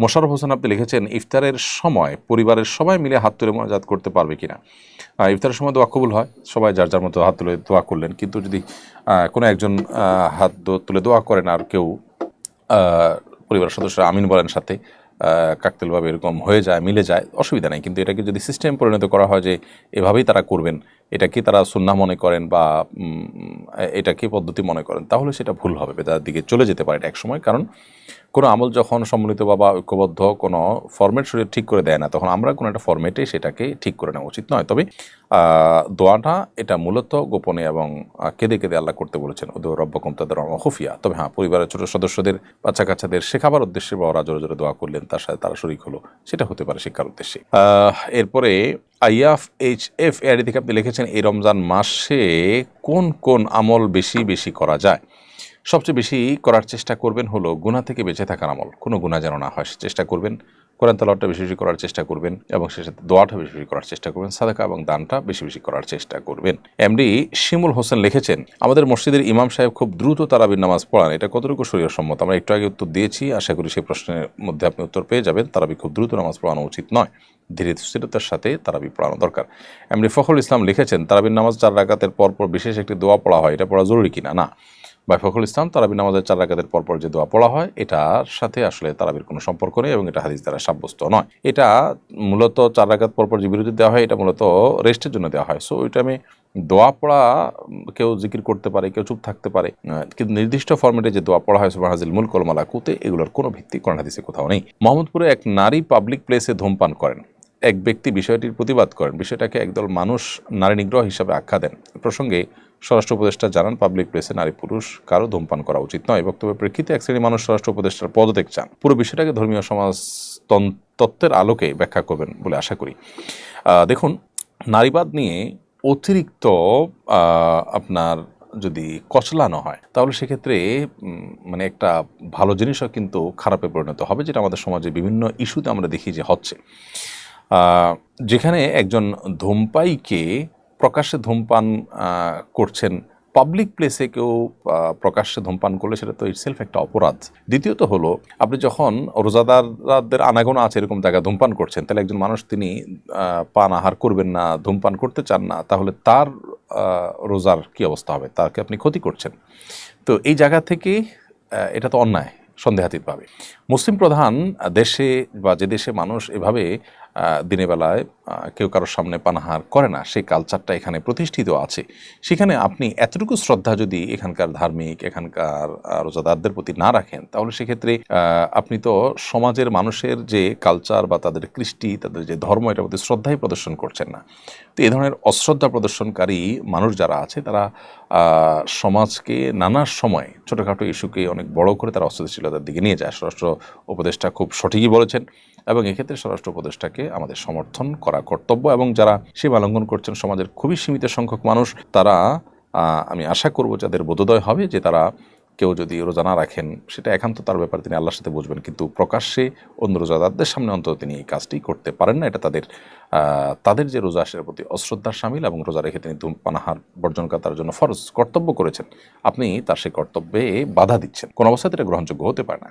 মোশারফ হোসেন আপনি লিখেছেন ইফতারের সময় পরিবারের সবাই মিলে হাত তুলে মোনাজাত করতে পারবে কিনা? ইফতারের সময় দোয়া কবুল হয় সবাই যার যার মতো হাত তুলে দোয়া করলেন। কিন্তু যদি কোনো একজন হাত তুলে দোয়া করেন আর কেউ পরিবারের সদস্য আমিন বলেন সাথে কাকতেলভাবে এরকম হয়ে যায় মিলে যায় অসুবিধা নেই। কিন্তু এটাকে যদি সিস্টেম পরিণত করা হয় যে এভাবেই তারা করবেন এটাকে তারা সুন্না মনে করেন বা উম, এটাকে পদ্ধতি মনে করেন তাহলে সেটা ভুল হবে বেদার দিকে চলে যেতে পারে এটা একসময় কারণ কোনো আমল যখন সম্মিলিত বা ঐক্যবদ্ধ কোনো ফরম্যাট শরীর ঠিক করে দেয় না, তখন আমরা কোনো একটা ফরম্যাটে সেটাকে ঠিক করে নেওয়া উচিত নয়। তবে দোয়াটা এটা মূলত গোপনে এবং কেঁদে কেঁদে আল্লাহ করতে বলেছেন ওদের রব্বকম তাদের খুফিয়া। তবে হ্যাঁ পরিবারের ছোট সদস্যদের, বাচ্চা কাচ্চাদের শেখাবার উদ্দেশ্যে বা ওরা জোরে জোরে দোয়া করলেন, তার সাথে তারা শরিক হলো, সেটা হতে পারে শিক্ষার উদ্দেশ্যে। এরপরে আইয়াফ এইচ এফ এআডি থেকে আপনি লিখেছেন, এই রমজান মাসে কোন কোন আমল বেশি বেশি করা যায়? সবচেয়ে বেশি করার চেষ্টা করবেন হলো গুণা থেকে বেঁচে থাকার আমল। কোনো গুণা যেন না হয় চেষ্টা করবেন। কোরআন তালাওয়াতটা বেশি বেশি করার চেষ্টা করবেন এবং সে সাথে দোয়াটা বেশি বেশি করার চেষ্টা করবেন, সাদাকা এবং দানটা বেশি বেশি করার চেষ্টা করবেন। এমডি শিমুল হোসেন লিখেছেন, আমাদের মসজিদের ইমাম সাহেব খুব দ্রুত তারাবির নামাজ পড়ান। এটা কতটুকু শরীর সম্মত আমরা একটু আগে উত্তর দিয়েছি, আশা করি সেই প্রশ্নের মধ্যে আপনি উত্তর পেয়ে যাবেন। তারাবি খুব দ্রুত নামাজ পড়ানো উচিত নয়। ধীরে স্থিরতার সাথে তারাবি পড়ানো দরকার। এমনি ফখরুল ইসলাম লিখেছেন, তারাবির নামাজ চার রাকাতের পরপর বিশেষ একটি দোয়া পড়া হয়। এটা পড়া জরুরি কিনা? না। বা ফখরুল ইসলাম তারাবি নামাজের চার রাকাতের পরপর যে দোয়া পড়া হয়, এটার সাথে আসলে তারাবির কোনো সম্পর্ক নেই এবং এটা হাদিস দ্বারা সাব্যস্ত নয়। এটা মূলত চার রাকাত পরপর যে বিরতি দেওয়া হয়, এটা মূলত রেস্টের জন্য দেওয়া হয়। সো ওইটা আমি দোয়া পড়া কেউ জিকির করতে পারে, কেউ চুপ থাকতে পারে। কিন্তু নির্দিষ্ট ফর্মেটে যে দোয়া পড়া হয় সুবাহ হাজিল মুল কলমালা কুতে এগুলোর কোনো ভিত্তি কোরআন হাদিসে কোথাও নেই। মোহাম্মদপুরে এক নারী পাবলিক প্লেসে ধূমপান করেন। এক ব্যক্তি বিষয়টির প্রতিবাদ করেন, বিষয়টাকে একদল মানুষ নারী নিগ্রহ হিসাবে আখ্যা দেন। প্রসঙ্গে স্বরাষ্ট্র উপদেষ্টা জানান, পাবলিক প্লেসে নারী পুরুষ কারও ধূমপান করা উচিত নয়। বক্তব্যের প্রেক্ষিতে এক শ্রেণি মানুষ স্বরাষ্ট্র উপদেষ্টার পদত্যাগ চান। পুরো বিষয়টাকে ধর্মীয় সমাজ তত্ত্বের আলোকে ব্যাখ্যা করবেন বলে আশা করি। দেখুন, নারীবাদ নিয়ে অতিরিক্ত আপনার যদি কচলানো হয়, তাহলে সেক্ষেত্রে মানে একটা ভালো জিনিসও কিন্তু খারাপে পরিণত হবে, যেটা আমাদের সমাজে বিভিন্ন ইস্যুতে আমরা দেখি যে হচ্ছে। যেখানে একজন ধূমপাইকে প্রকাশ্যে ধূমপান করছেন পাবলিক প্লেসে কেউ প্রকাশ্যে ধূমপান করলে সেটা তো ইটসেলফ একটা অপরাধ। দ্বিতীয়ত হলো, আপনি যখন রোজাদারদের আনাগোনা আছে এরকম জায়গায় ধূমপান করছেন, তাহলে একজন মানুষ তিনি পান আহার করবেন না, ধূমপান করতে চান না, তাহলে তার রোজার কি অবস্থা হবে? তাকে আপনি ক্ষতি করছেন? তো এই জায়গা থেকে এটা তো অন্যায়, সন্দেহাতীতভাবে। মুসলিম প্রধান দেশে বা যে দেশে মানুষ এভাবে দিনের বেলায় কেউ কারোর সামনে পানাহার করে না, সেই কালচারটা এখানে প্রতিষ্ঠিত আছে। সেখানে আপনি এতটুকু শ্রদ্ধা যদি এখানকার ধার্মিক, এখানকার রোজাদারদের প্রতি না রাখেন, তাহলে সেক্ষেত্রে আপনি তো সমাজের মানুষের যে কালচার বা তাদের কৃষ্টি, তাদের যে ধর্ম, এটার প্রতি শ্রদ্ধাই প্রদর্শন করছেন না। তো এই ধরনের অশ্রদ্ধা প্রদর্শনকারী মানুষ যারা আছে, তারা সমাজকে নানা সময় ছোটোখাটো ইস্যুকে অনেক বড় করে তারা অস্থিতিশীলতার দিকে নিয়ে যায়। স্বরাষ্ট্র উপদেষ্টা খুব সঠিকই বলেছেন এবং এক্ষেত্রে স্বরাষ্ট্র উপদেষ্টাকে আমাদের সমর্থন করা কর্তব্য এবং যারা সীমা লঙ্ঘন করছেন সমাজের খুবই সীমিত সংখ্যক মানুষ, তারা আমি আশা করব যাদের বোধোদয় হবে যে তারা কেউ যদি রোজা না রাখেন, সেটা একান্ত তার ব্যাপারে তিনি আল্লাহর সাথে বুঝবেন। কিন্তু প্রকাশ্যে অন্য রোজাদারদের সামনে অন্তত তিনি এই কাজটি করতে পারেন না। এটা তাদের তাদের যে রোজা আসের প্রতি অশ্রদ্ধার সামিল এবং রোজা রেখে তিনি ধূমপানাহার বর্জন করা তার জন্য ফরজ কর্তব্য করেছেন। আপনি তার সেই কর্তব্যে বাধা দিচ্ছেন। কোনো অবস্থাতে এটা গ্রহণযোগ্য হতে পারে না।